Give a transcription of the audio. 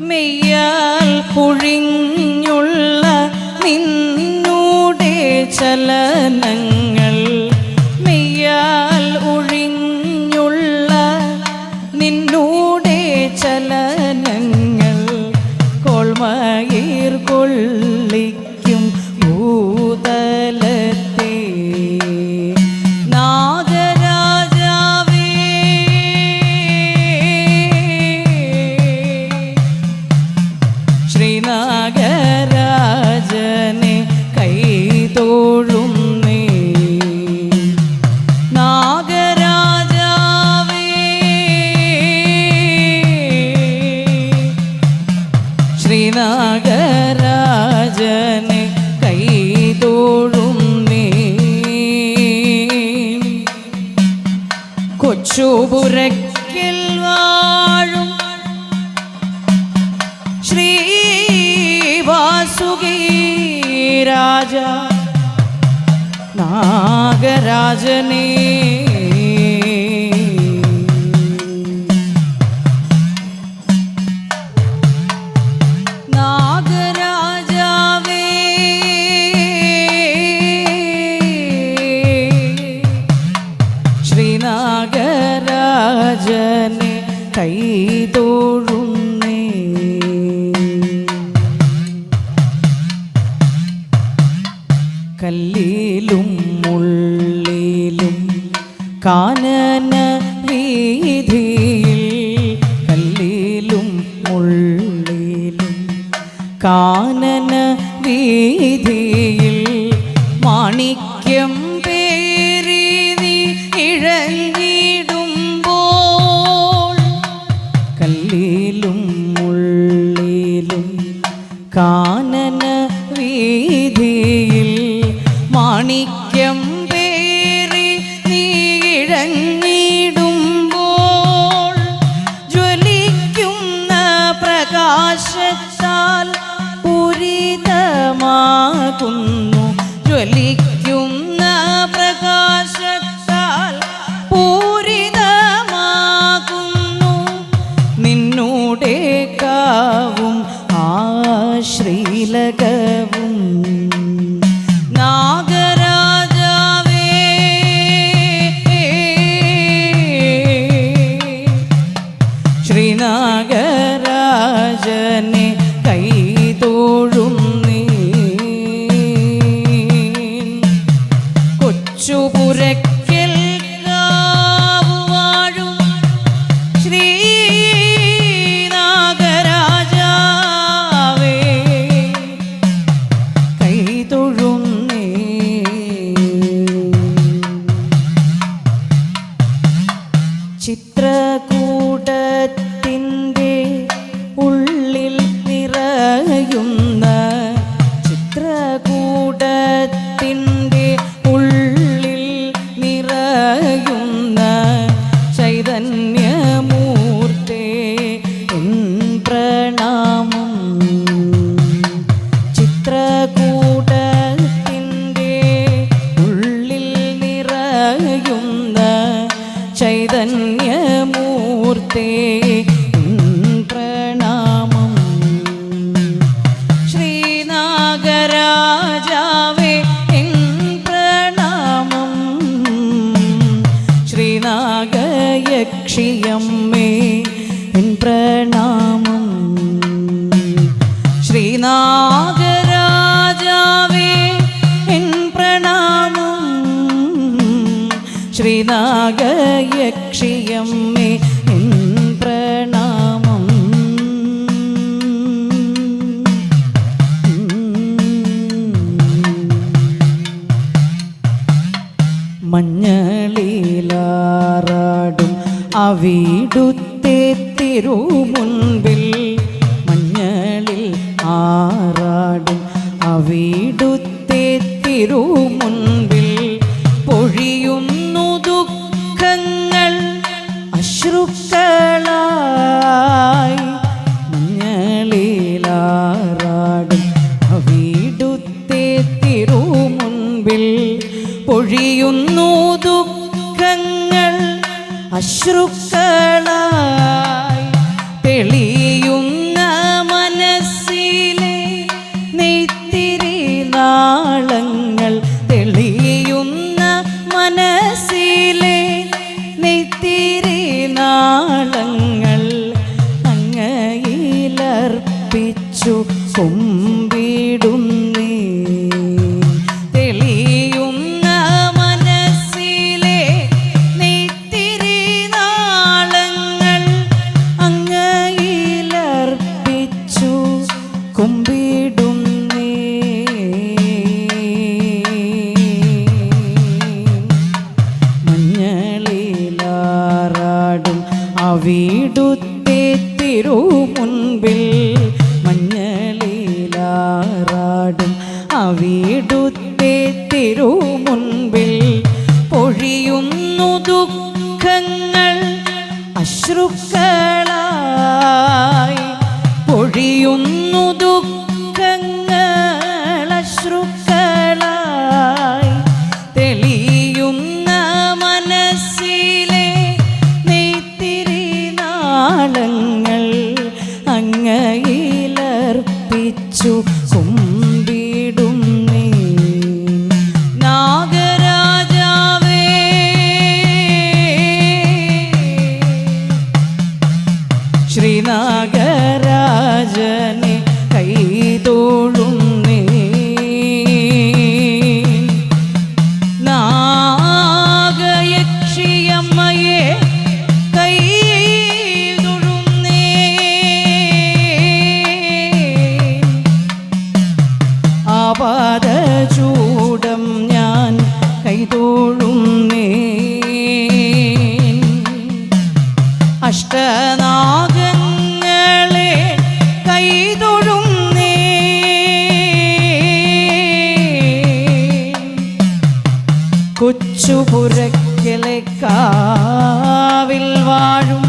മെയ്യാൽ കുഴിഞ്ഞുള്ള നിന്നൂടെ ചലനങ്ങൾ. മെയ്യാൽ ഒഴിഞ്ഞുള്ള നിന്നൂടെ ചലനങ്ങൾ. കോൾമയിർ കൊള്ളിക്കും ശ്രീനാഗരാജനെ നീ. കൊച്ചുപുരക്കിൽ വാഴും ശ്രീ വാസുകി രാജ നാഗരാജനേ. കാനന വീതിയിൽ മാണിക്യം പേരീതി ഇഴഞ്ഞിടുമ്പോൾ കല്ലിലും ഉള്ളിലും കാനന നിന്നൂടെ കാവും ആ ശ്രീലകവും നാഗരാജവേ ശ്രീനാഗരാജനെ കൈതോഴുന്നേ എൻ പ്രണാമം. ശ്രീനാഗരാജാവേ പ്രണാമം. ശ്രീനാഗയക്ഷിയമ്മേ പ്രണാമം. പ്രണാമം. ശ്രീനാഗയക്ഷിയമ്മേ അവിടുത്തെ തിരുമുൻപിൽ മഞ്ഞളിൽ ആറാടും. തിരു തിരുമുൻപിൽ പൊഴിയുന്നു ദുഃഖങ്ങൾ. അശ്രുക്കളായി അശ്രുക്കളായി തെളിയുന്ന മനസ്സിലെ നെയ്ത്തിരി നാളങ്ങൾ തെളിയുന്ന മനസ്സിലെ നെയ്ത്തിരി നാളങ്ങൾ വീടുത്തേ തിരു മുൻപിൽ മഞ്ഞളിലാറാടും. ആ വീടുത്തേ തിരു മുൻപിൽ പൊഴിയുന്നു ദുഃഖങ്ങൾ അശ്രുക്കളായി പൊഴിയുന്നു കാവിൽ വാഴും